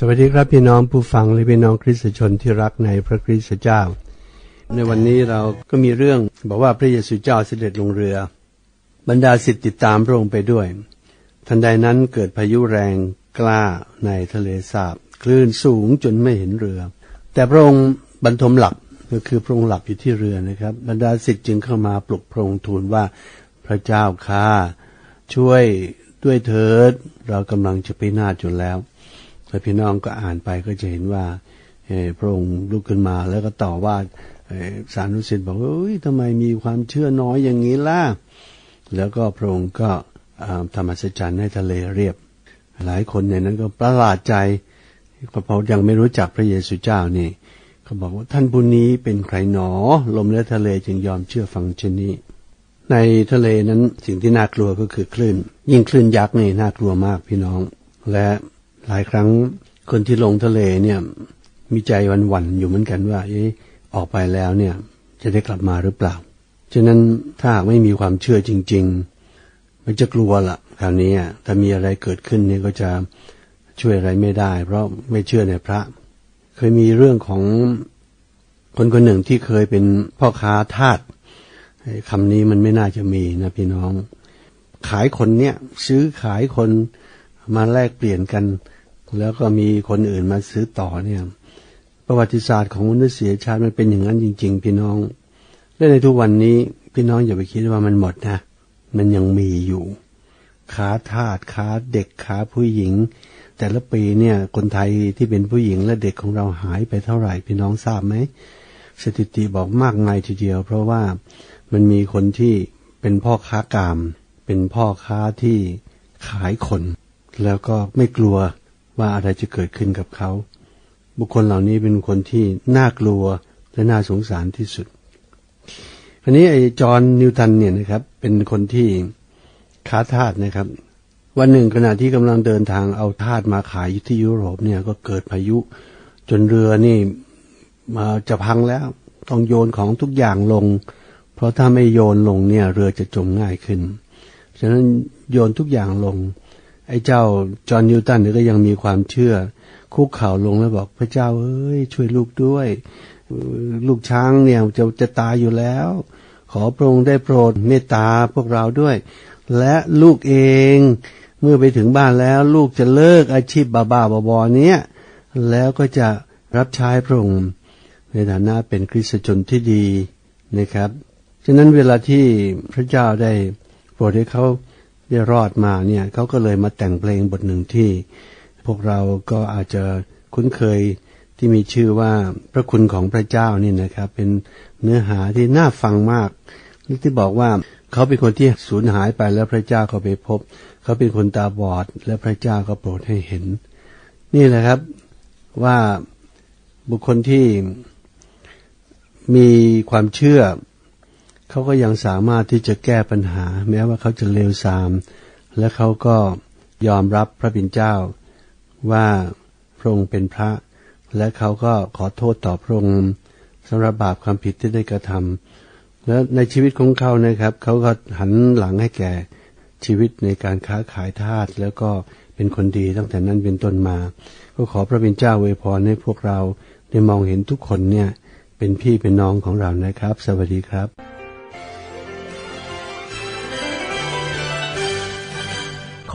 สวัสดีครับพี่น้องผู้ฟังและพี่น้องคริสตชนที่รักในพระคริสตเจ้า ในวันนี้เราก็มีเรื่องบอกว่าพระเยซูเจ้าเสด็จลงเรือ บรรดาสิทธิติดตามพระองค์ไปด้วย ทันใดนั้นเกิดพายุแรงกล้าในทะเลสาบคลื่นสูงจนไม่เห็นเรือ แต่พระองค์บรรทมหลับก็คือพระองค์หลับอยู่ที่เรือนะครับ บรรดาสิทธิ์จึงเข้ามาปลุกพระองค์ทูลว่าพระเจ้าข้าช่วยด้วยเถิด เรากำลังจะไปนาจนแล้ว แล้วพี่น้องก็อ่านไปก็จะเห็นว่าพระองค์ลุกขึ้นมาแล้วก็ต่อว่าสารุสิทธิ์บอกว่าทำไมมีความเชื่อน้อยอย่างนี้ล่ะ แล้วก็พระองค์ก็อ่าทำอัศจรรย์ให้ทะเลเรียบ หลายคนในนั้นก็ประหลาดใจเพราะยังไม่รู้จักพระเยซูเจ้านี่เขาบอกว่าท่านผู้นี้เป็นใครหนอ ลมและทะเลจึงยอมเชื่อฟังเช่นนี้ ในทะเลนั้นสิ่งที่น่ากลัวก็คือคลื่น ยิ่งคลื่นยักษ์นี่น่ากลัวมากพี่น้อง และ หลายครั้งคนที่ลงทะเลเนี่ยมีใจวันหวันๆอยู่เหมือนกันว่าออกไปแล้วเนี่ยจะได้กลับมาหรือเปล่า ฉะนั้นถ้าหากไม่มีความเชื่อจริง ๆ มันจะกลัวละคราวนี้ถ้ามีอะไรเกิดขึ้นเนี่ยก็จะช่วยอะไรไม่ได้ เพราะไม่เชื่อในพระ เคยมีเรื่องของคนคนหนึ่งที่เคยเป็นพ่อค้าทาสคำนี้มันไม่น่าจะมีนะพี่น้อง ขายคนเนี่ยซื้อขายคนมาแลกเปลี่ยนกัน แล้วก็มีคนอื่นมาซื้อต่อเนี่ย ประวัติศาสตร์ของมนุษยชาติมันเป็นอย่างนั้นจริง ๆ พี่น้อง และในทุกวันนี้พี่น้องอย่าไปคิดว่ามันหมดนะ มันยังมีอยู่ค้าทาสค้าเด็กค้าผู้หญิง แต่ละปีเนี่ยคนไทยที่เป็นผู้หญิงและเด็กของเราหายไปเท่าไหร่พี่น้องทราบไหมสถิติบอกมากมายทีเดียว เพราะว่ามันมีคนที่เป็นพ่อค้ากาม เป็นพ่อค้าที่ขายคน แล้วก็ไม่กลัว ว่าอะไรจะเกิดขึ้นกับเขา บุคคลเหล่านี้เป็นคนที่น่ากลัวและน่าสงสารที่สุดอันนี้ไอ้จอห์นนิวตันเนี่ยนะครับ เป็นคนที่ค้าทาสนะครับ วันหนึ่งขณะที่กำลังเดินทางเอาทาสมาขายที่ยุโรปเนี่ยก็เกิดพายุ จนเรือนี่มาจะพังแล้ว ต้องโยนของทุกอย่างลง เพราะถ้าไม่โยนลงเนี่ย เรือจะจมง่ายขึ้น ฉะนั้นโยนทุกอย่างลง ไอ้เจ้าจอห์นนิวตันเนี่ยก็ยังมีความเชื่อ คุกเข่าลงแล้วบอกพระเจ้าเอ้ย ช่วยลูกด้วย ลูกช้างเนี่ยจะจะตายอยู่แล้ว ขอพระองค์ได้โปรดเมตตาพวกเราด้วย และลูกเองเมื่อไปถึงบ้านแล้ว ลูกจะเลิกอาชีพบ้าๆบอๆเนี้ยแล้วก็จะรับใช้พระองค์ในฐานะเป็นคริสตชนที่ดีนะครับ ฉะนั้นเวลาที่พระเจ้าได้โปรดให้เขา ได้รอดมาเนี่ยเขาก็เลยมาแต่งเพลงบทหนึ่งที่ พวกเราก็อาจจะคุ้นเคยที่มีชื่อว่าพระคุณของพระเจ้านี่นะครับ เป็นเนื้อหาที่น่าฟังมากที่บอกว่าเขาเป็นคนที่สูญหายไปแล้วพระเจ้าก็ไปพบ เขาเป็นคนตาบอด และพระเจ้าก็โปรดให้เห็น นี่แหละครับว่าบุคคลที่มีความเชื่อ เขาก็ยังสามารถที่จะแก้ปัญหา แม้ว่าเขาจะเลวทราม และเขาก็ยอมรับพระบิดเจ้า ว่าพระองค์เป็นพระ และเขาก็ขอโทษต่อพระองค์สำหรับบาปความผิดที่ได้กระทำและในชีวิตของเขานะครับ เขาก็หันหลังให้แก่ชีวิตในการค้าขายทาสแล้วก็เป็นคนดีตั้งแต่นั้นเป็นต้นมา ก็ขอพระบิดเจ้าอวพรให้พวกเราได้มองเห็นทุกคนเนี่ยเป็นพี่เป็นน้องของเรานะครับ สวัสดีครับ